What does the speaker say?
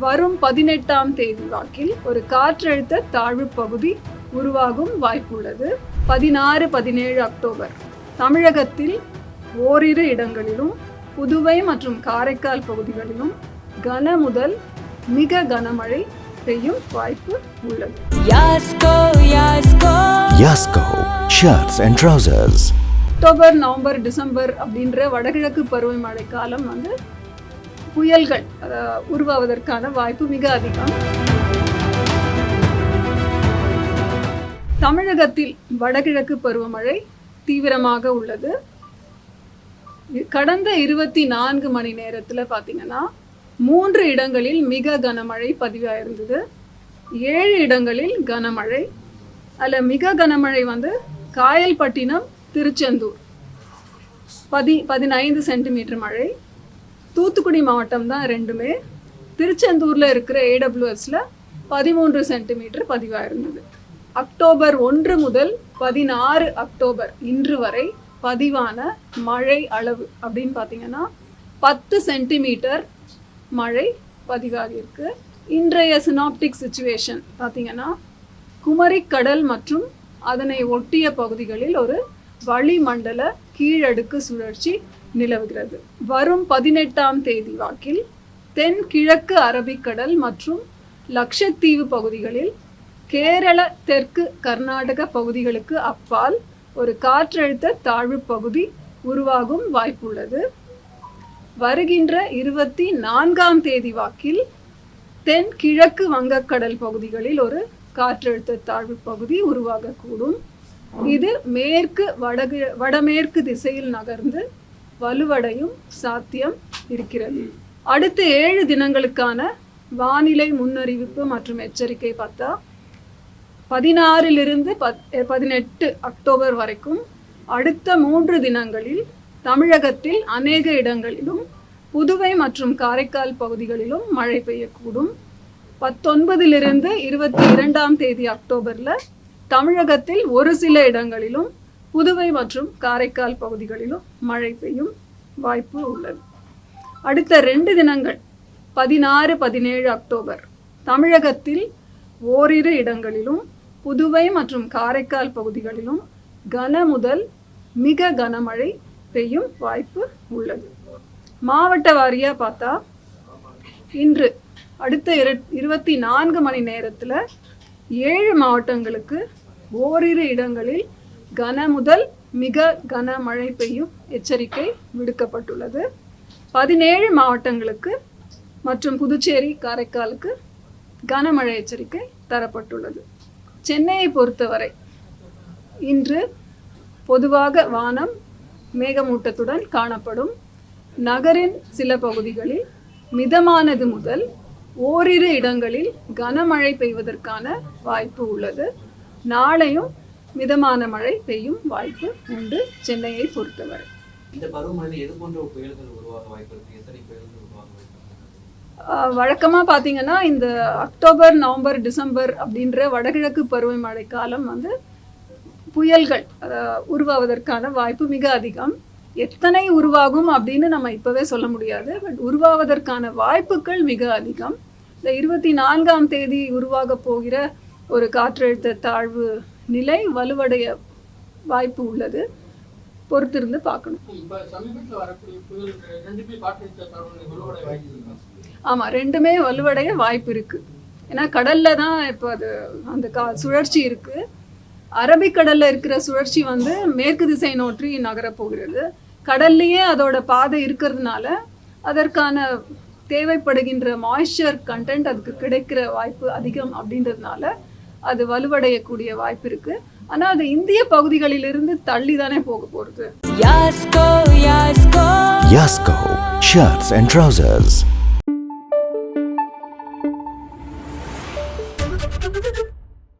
வரும் பதினெட்டாம் தேதி வாக்கில் ஒரு காற்றழுத்த தாழ்வு பகுதி உருவாகும் வாய்ப்புள்ளது. பதினாறு பதினேழு அக்டோபர். தமிழகத்தில் ஓரிரு இடங்களிலும் புதுவை மற்றும் காரைக்கால் பகுதிகளிலும் கன முதல் மிக கனமழை பெய்யும் வாய்ப்பு உள்ளது. அக்டோபர் நவம்பர் டிசம்பர் அப்படின்ற வடகிழக்கு பருவமழை காலம் வந்து புயல்கள் உருவாவதற்கான வாய்ப்பு மிக அதிகம். தமிழகத்தில் வடகிழக்கு பருவமழை தீவிரமாக உள்ளது. கடந்த இருபத்தி நான்கு மணி நேரத்தில் பார்த்தீங்கன்னா மூன்று இடங்களில் மிக கனமழை பதிவாயிருந்தது. ஏழு இடங்களில் கனமழை. அதில் மிக கனமழை வந்து காயல்பட்டினம் திருச்செந்தூர். பதி பதினைந்து சென்டிமீட்டர் மழை. தூத்துக்குடி மாவட்டம் தான் ரெண்டுமே. திருச்செந்தூரில் இருக்கிற ஏடபிள்யூஎஸில் பதிமூன்று சென்டிமீட்டர் பதிவாயிருந்தது. அக்டோபர் ஒன்று முதல் பதினாறு அக்டோபர் இன்று வரை பதிவான மழை அளவு அப்படின்னு பார்த்தீங்கன்னா பத்து சென்டிமீட்டர் மழை பதிவாகியிருக்கு. இன்றைய சினாப்டிக் சுச்சுவேஷன் பார்த்தீங்கன்னா குமரிக்கடல் மற்றும் அதனை ஒட்டிய பகுதிகளில் ஒரு வளிமண்டல கீழடுக்கு சுழற்சி நிலவுகிறது. வரும் பதினெட்டாம் தேதி வாக்கில் தென் கிழக்கு அரபிக்கடல் மற்றும் லட்சத்தீவு பகுதிகளில் கேரள தெற்கு கர்நாடக பகுதிகளுக்கு அப்பால் ஒரு காற்றழுத்த தாழ்வு பகுதி உருவாகும் வாய்ப்புள்ளது. வருகின்ற இருபத்தி நான்காம் தேதி வாக்கில் தென் கிழக்கு வங்கக்கடல் பகுதிகளில் ஒரு காற்றழுத்த தாழ்வு பகுதி உருவாகக்கூடும். இது மேற்கு வடகு வடமேற்கு திசையில் நகர்ந்து வலுவடையும் சாத்தியம் இருக்கிறது. அடுத்த ஏழு தினங்களுக்கான வானிலை முன்னறிவிப்பு மற்றும் எச்சரிக்கை பார்த்தா பதினாறிலிருந்து பத் பதினெட்டு அக்டோபர் வரைக்கும் அடுத்த மூன்று தினங்களில் தமிழகத்தில் அநேக இடங்களிலும் புதுவை மற்றும் காரைக்கால் பகுதிகளிலும் மழை பெய்யக்கூடும். பத்தொன்பதிலிருந்து இருபத்தி இரண்டாம் தேதி அக்டோபரில் தமிழகத்தில் ஒரு சில இடங்களிலும் புதுவை மற்றும் காரைக்கால் பகுதிகளிலும் மழை பெய்யும் வாய்ப்பு உள்ளது. அடுத்த ரெண்டு தினங்கள் பதினாறு பதினேழு அக்டோபர் தமிழகத்தில் ஓரிரு இடங்களிலும் புதுவை மற்றும் காரைக்கால் பகுதிகளிலும் கன முதல் மிக கனமழை பெய்யும் வாய்ப்பு உள்ளது. மாவட்ட வாரியாக பார்த்தா இன்று அடுத்த இரு இருபத்தி நான்கு மணி நேரத்தில் ஏழு மாவட்டங்களுக்கு ஓரிரு இடங்களில் கன முதல் மிக கனமழை பெய்யும் எச்சரிக்கை விடுக்கப்பட்டுள்ளது. பதினேழு மாவட்டங்களுக்கு மற்றும் புதுச்சேரி காரைக்காலுக்கு கனமழை எச்சரிக்கை தரப்பட்டுள்ளது. சென்னையை பொறுத்தவரை இன்று பொதுவாக வானம் மேகமூட்டத்துடன் காணப்படும். நகரின் சில பகுதிகளில் மிதமானது முதல் ஓரிரு இடங்களில் கனமழை பெய்வதற்கான வாய்ப்பு உள்ளது. நாளையும் மிதமான மழை பெய்யும் வாய்ப்பு உண்டு சென்னையை பொறுத்தவரை. இந்த பருவமழையில் எது போன்ற புயல்கள் உருவாக வாய்ப்பு இருக்கு எத்தனை புயல்கள் உருவாக வாய்ப்பு இருக்கு ஆஹ் வழக்கமா பாத்தீங்கன்னா இந்த அக்டோபர் நவம்பர் டிசம்பர் அப்படின்ற வடகிழக்கு பருவமழை காலம் வந்து புயல்கள் உருவாவதற்கான வாய்ப்பு மிக அதிகம். எத்தனை உருவாகும் அப்படின்னு நம்ம இப்பவே சொல்ல முடியாது. பட் உருவாவதற்கான வாய்ப்புகள் மிக அதிகம். இந்த இருபத்தி நான்காம் தேதி உருவாக போகிற ஒரு காற்றழுத்த தாழ்வு நிலை வலுவடைய வாய்ப்பு உள்ளது. பொறுத்திருந்து பார்க்கணும். ஆமாம் ரெண்டுமே வலுவடைய வாய்ப்பு இருக்கு. ஏன்னா கடல்ல தான் இப்போ அது அந்த கா சுழற்சி இருக்கு. அரபிக்கடல்ல இருக்கிற சுழற்சி வந்து மேற்கு திசை நோக்கி நகரப் போகிறது. கடல்லையே அதோட பாதை இருக்கிறதுனால அதற்கான தேவைப்படுகின்ற மாய்ஸ்சர் கண்டென்ட் அதுக்கு கிடைக்கிற வாய்ப்பு அதிகம் அப்படின்றதுனால அது வலுவடையக்கூடிய வாய்ப்பு இருக்கு ஆனா அது இந்திய பகுதிகளிலிருந்து தள்ளி தானே போக போறது Yasko, Yasko. Yasko shirts and trousers.